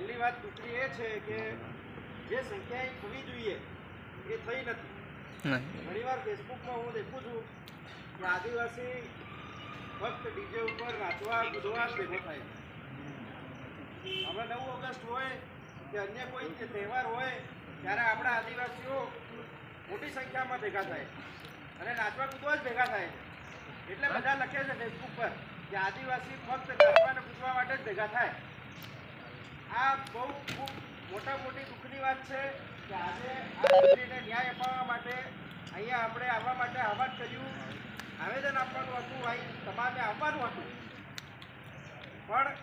પહેલી વાત દુઃખની એ છે કે જે સંખ્યા એ થવી જોઈએ એ થઈ નથી. ઘણીવાર ફેસબુકમાં હું દેખું છું કે આદિવાસી ફક્ત ડીજે ઉપર નાચવા કૂદવા જ ભેગો થાય હવે નવ ઓગસ્ટ હોય કે અન્ય કોઈ તહેવાર હોય ત્યારે આપણા આદિવાસીઓ મોટી સંખ્યામાં ભેગા થાય અને નાચવા કૂદવા જ ભેગા થાય એટલે બધા લખે છે ફેસબુક પર કે આદિવાસી ફક્ત નાચવા અને કૂદવા માટે જ ભેગા થાય. આ બહુ ખૂબ મોટા મોટી દુઃખની વાત છે કે આજે આ દીકરીને ન્યાય અપાવવા માટે અહીંયા આપણે આવવા માટે આવા જ કર્યું. આવેદન આપવાનું હતું અહીં તમારે આવવાનું હતું. પણ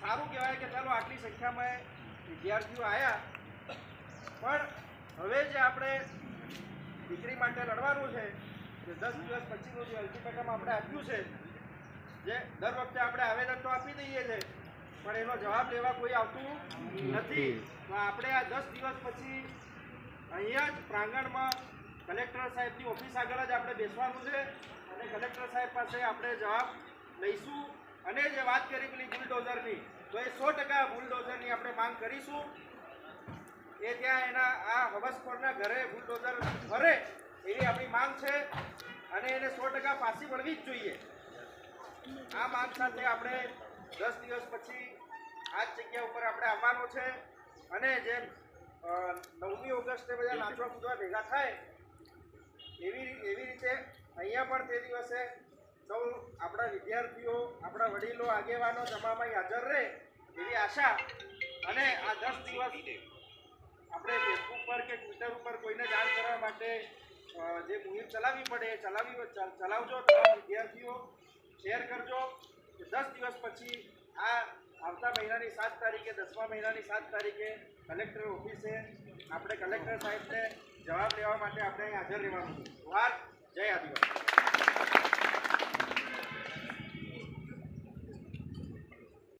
સારું કહેવાય કે ચાલો આટલી સંખ્યામાં વિદ્યાર્થીઓ આવ્યા પણ હવે જે આપણે દીકરી માટે લડવાનું છે, જે દસ દિવસ પછીનું જે અલ્ટિમેટમ આપણે આપ્યું છે, જે દર વખતે આપણે આવેદન તો આપી દઈએ છીએ પણ એનો જવાબ લેવા કોઈ આવતું નથી. તો આપણે આ દસ દિવસ પછી અહીંયા જ પ્રાંગણમાં કલેક્ટર સાહેબની ઓફિસ આગળ જ આપણે બેસવાનું છે અને કલેક્ટર સાહેબ પાસે આપણે જવાબ લઈશું. અને જે વાત કરી પેલી બુલડોઝરની તો એ સો ટકા બુલડોઝરની આપણે માંગ કરીશું. એ ત્યાં એના આ હવસખોરના ઘરે બુલડોઝર ફરે એવી આપણી માંગ છે અને એને સો ટકા પાછી મળવી જ જોઈએ. આ માંગ સાથે આપણે દસ દિવસ પછી આ જ જગ્યા ઉપર આપણે આવવાનું છે. અને અ, નવમી ઓગસ્ટે બધા નાચવા કૂદવા ભેગા થાય એવી એવી રીતે અહીંયા પણ તે દિવસે સૌ આપણા વિદ્યાર્થીઓ આપણા વડીલો આગેવાનો જમામાં હાજર રહે એવી આશા. અને આ દસ દિવસ આપણે ફેસબુક પર કે ટ્વિટર ઉપર કોઈને જાણ કરવા માટે જે મુહિમ ચલાવવી પડે એ ચલાવી ચલાવજો. તમામ વિદ્યાર્થીઓ શેર કરજો. દિવસ પછી આ આવતા મહિનાની સાત તારીખે, દસમા મહિનાની સાત તારીખે કલેક્ટર ઓફિસે આપણે કલેક્ટર સાહેબને જવાબ લેવા માટે આપણે હાજર રહેવાનું છે. વાત જય આદિવાસી.